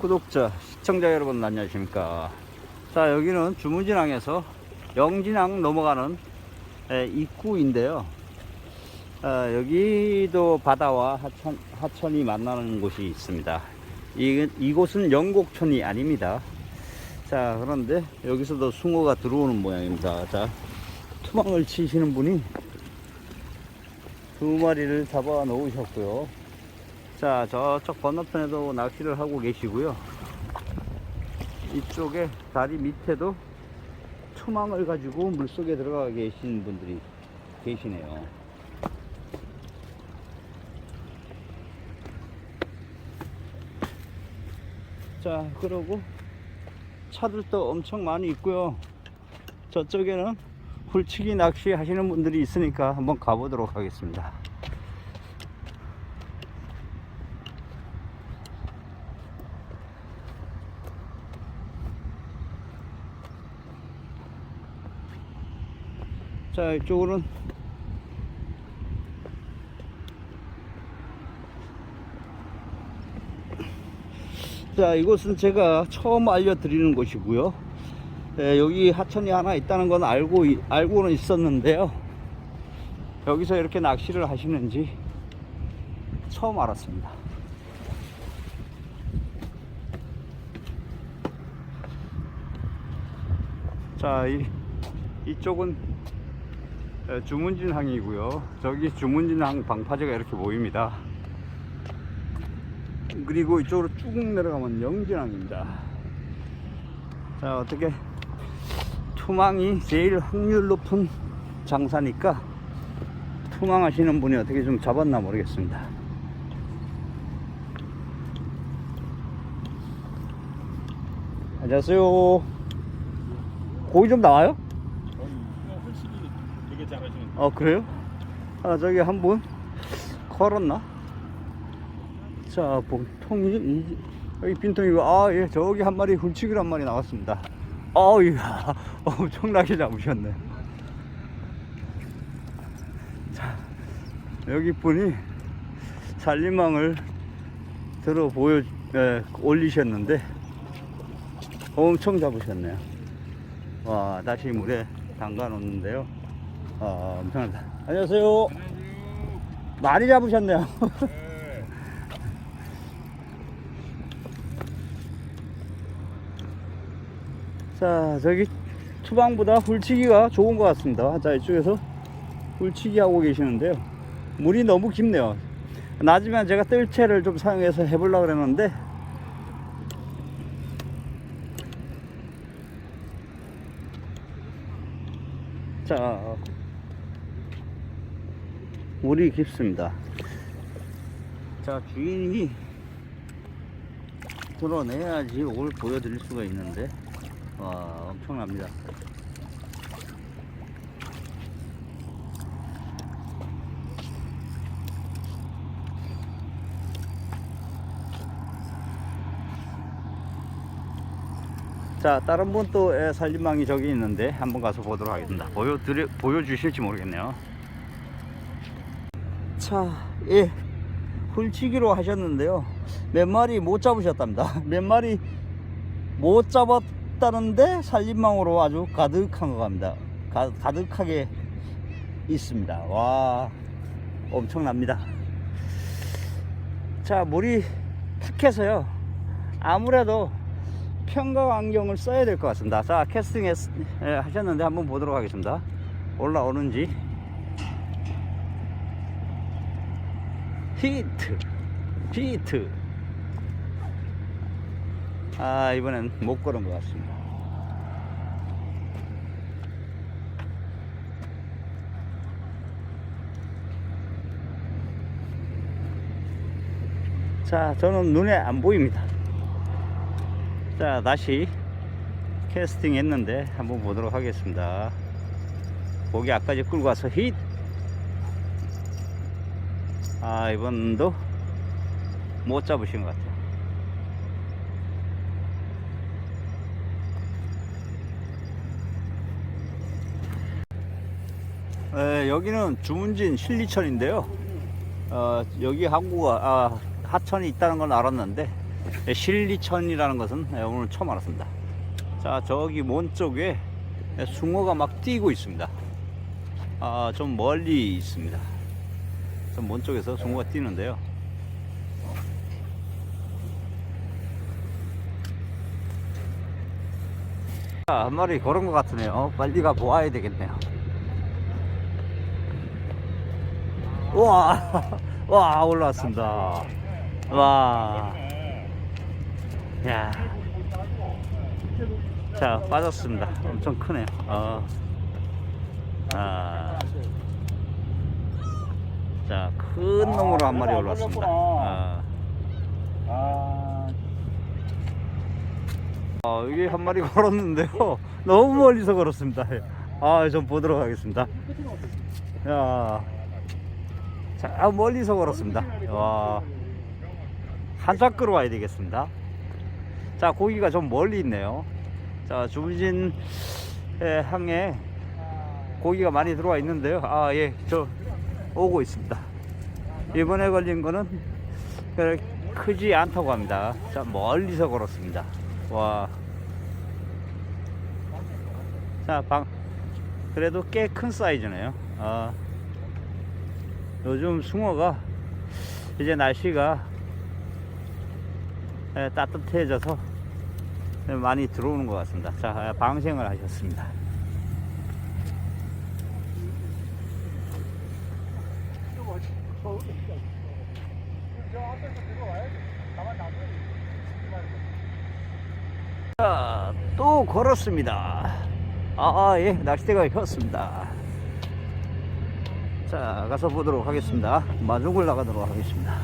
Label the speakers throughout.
Speaker 1: 구독자, 시청자 여러분 안녕하십니까. 자, 여기는 주문진항에서 영진항 넘어가는 에, 입구인데요. 아, 여기도 바다와 하천, 하천이 만나는 곳이 있습니다. 이, 이곳은 영곡천이 아닙니다. 자, 그런데 여기서도 숭어가 들어오는 모양입니다. 자, 투망을 치시는 분이 두 마리를 잡아 놓으셨고요. 자, 저쪽 건너편에도 낚시를 하고 계시고요. 이쪽에 다리 밑에도 투망을 가지고 물속에 들어가 계신 분들이 계시네요. 자, 그러고 차들도 엄청 많이 있고요. 저쪽에는 훌치기 낚시 하시는 분들이 있으니까 한번 가보도록 하겠습니다. 자, 이쪽으로는 자, 이곳은 제가 처음 알려드리는 곳이고요. 예, 여기 하천이 하나 있다는 건 알고, 이- 알고는 있었는데요. 여기서 이렇게 낚시를 하시는지 처음 알았습니다. 자, 이, 이쪽은 예, 주문진항이고요. 저기 주문진항 방파제가 이렇게 보입니다. 그리고 이쪽으로 쭉 내려가면 영진항입니다. 자, 어떻게 투망이 제일 확률 높은 장사니까 투망하시는 분이 어떻게 좀 잡았나 모르겠습니다. 안녕하세요. 고기 좀 나와요? 어 그래요? 아 저기 한분 걸었나? 자 보통이 이, 여기 빈통이고 아예 저기 한 마리 훌치기로 한 마리 나왔습니다 어이야 엄청나게 잡으셨네 자 여기 분이 살림망을 들어 보여 에, 올리셨는데 엄청 잡으셨네요 와 다시 물에 담가 놓는데요 아, 엄청나다. 안녕하세요. 많이 잡으셨네요. 자, 저기 투방보다 훌치기가 좋은 것 같습니다. 자, 이쪽에서 훌치기 하고 계시는데요. 물이 너무 깊네요. 낮으면 제가 뜰채를 좀 사용해서 해보려고 그랬는데, 자, 물이 깊습니다. 자, 주인이 드러내야지 이걸 보여드릴 수가 있는데, 와, 엄청납니다. 자, 다른 분 또 살림망이 저기 있는데 한번 가서 보도록 하겠습니다. 보여드려, 보여주실지 모르겠네요. 자, 예. 훌치기로 하셨는데요. 몇 마리 못 잡으셨답니다. 몇 마리 못 잡았다는데 살림망으로 아주 가득한 것 같습니다. 가, 가득하게 있습니다. 와, 엄청납니다. 자, 물이 탁해서요. 아무래도 평각 안경을 써야 될 것 같습니다. 자, 캐스팅 했, 예, 하셨는데 한번 보도록 하겠습니다. 올라오는지. 히트, 히트. 아, 이번엔 못 걸은 것 같습니다. 자, 저는 눈에 안 보입니다. 자, 다시 캐스팅 했는데 한번 보도록 하겠습니다. 고기 아까지 끌고 와서 힛! 아, 이번도 못 잡으신 것 같아요. 에, 여기는 주문진 신리천인데요. 어, 여기 항구가 아, 하천이 있다는 건 알았는데 예, 실리천이라는 것은 예, 오늘 처음 알았습니다. 자, 저기 먼 쪽에 예, 숭어가 막 뛰고 있습니다. 아, 좀 멀리 있습니다. 좀 먼 쪽에서 숭어가 뛰는데요. 자, 한 마리 걸은 것 같으네요. 어, 빨리 가 보아야 되겠네요. 와, 와, 올라왔습니다. 와, 야. 자, 빠졌습니다. 엄청 크네요. 어. 아. 자, 큰 놈으로 한 마리 올라왔습니다. 아.
Speaker 2: 아,
Speaker 1: 아, 여기 한 마리 걸었는데요. 너무 멀리서 걸었습니다. 아, 좀 보도록 하겠습니다. 야. 자, 아, 멀리서 걸었습니다. 와. 한참 끌어와야 되겠습니다. 자, 고기가 좀 멀리 있네요. 자, 주부진 예, 항에 고기가 많이 들어와 있는데요. 아, 예, 저 오고 있습니다. 이번에 걸린 거는 크지 않다고 합니다. 자, 멀리서 걸었습니다. 와. 자, 방, 그래도 꽤 큰 사이즈네요. 아, 요즘 숭어가 이제 날씨가 예, 따뜻해져서 많이 들어오는 것 같습니다. 자, 방생을 하셨습니다. 자, 또 걸었습니다. 아, 예, 낚싯대가 혔습니다. 자, 가서 보도록 하겠습니다. 마중을 나가도록 하겠습니다.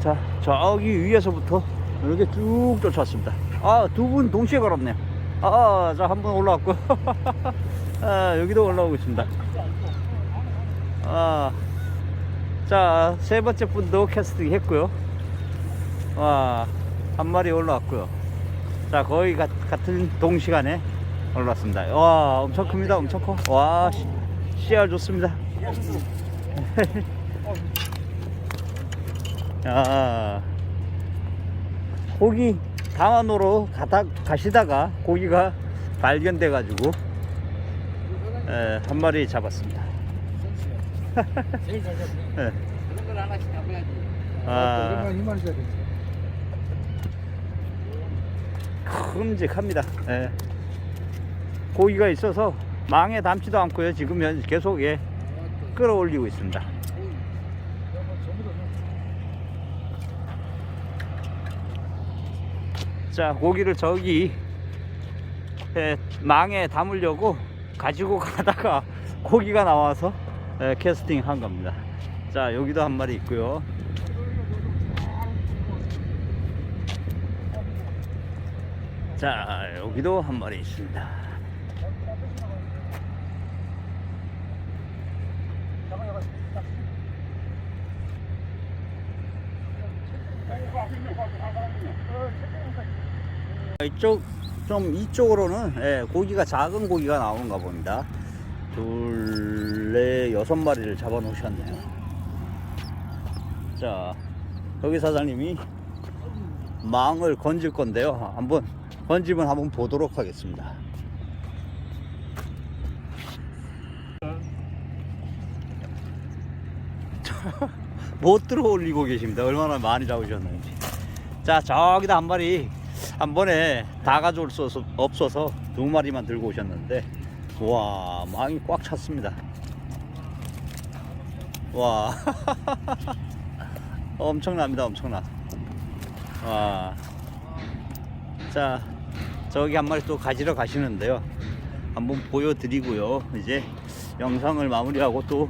Speaker 1: 자, 저기 위에서부터 이렇게 쭉 쫓아왔습니다. 아, 두 분 동시에 걸었네요. 아, 자, 한분 올라왔고. 아, 여기도 올라오고 있습니다. 아, 자, 세 번째 분도 캐스팅 했고요. 와, 한 마리 올라왔고요. 자, 거의 가- 같은 동시간에 올라왔습니다. 와, 엄청 큽니다. 엄청 커. 와, 씨, 씨알 좋습니다. 야, 고기 당안으로 가다, 가시다가 고기가 발견돼 가지고 한 마리 잡았습니다.
Speaker 3: 제일 잘 잡네.
Speaker 1: 예.
Speaker 3: 그런 걸 하나씩 잡아야지.
Speaker 1: 아,
Speaker 2: 이만 있어야 돼.
Speaker 1: 큼직합니다. 예. 고기가 있어서 망에 담지도 않고요. 지금 현- 계속 예, 끌어올리고 있습니다. 자, 고기를 저기 예, 망에 담으려고 가지고 가다가 고기가 나와서 예, 캐스팅 한 겁니다. 자, 여기도 한 마리 있고요. 자, 여기도 한 마리 있습니다. 이쪽 좀 이쪽으로는 예, 고기가 작은 고기가 나오는가 봅니다. 둘, 넷, 여섯 마리를 잡아 놓으셨네요. 자, 여기 사장님이 망을 건질 건데요. 한번 건지면 한번 보도록 하겠습니다. 못 들어 올리고 계십니다. 얼마나 많이 잡으셨는지. 자, 저기다 한 마리 한 번에 다 가져올 수 없- 없어서 두 마리만 들고 오셨는데, 와, 망이 꽉 찼습니다. 와, 엄청납니다, 엄청나. 와, 자, 저기 한 마리 또 가지러 가시는데요. 한번 보여드리고요. 이제 영상을 마무리하고 또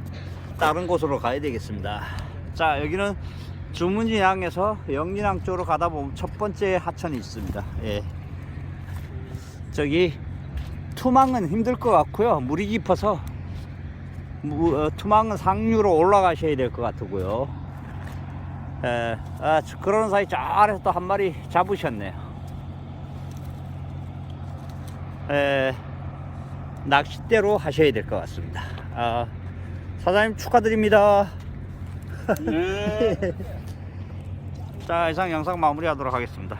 Speaker 1: 다른 곳으로 가야 되겠습니다. 자, 여기는 주문진항에서 영진항 쪽으로 가다 보면 첫 번째 하천이 있습니다. 예. 저기 투망은 힘들 것 같고요. 물이 깊어서 무- 어, 투망은 상류로 올라가셔야 될 것 같고요. 예, 아, 저- 그러는 사이 저 아래서 또 한 마리 잡으셨네요. 에, 낚싯대로 하셔야 될 것 같습니다. 아, 사장님 축하드립니다.
Speaker 2: 네.
Speaker 1: 자, 이상 영상 마무리하도록 하겠습니다.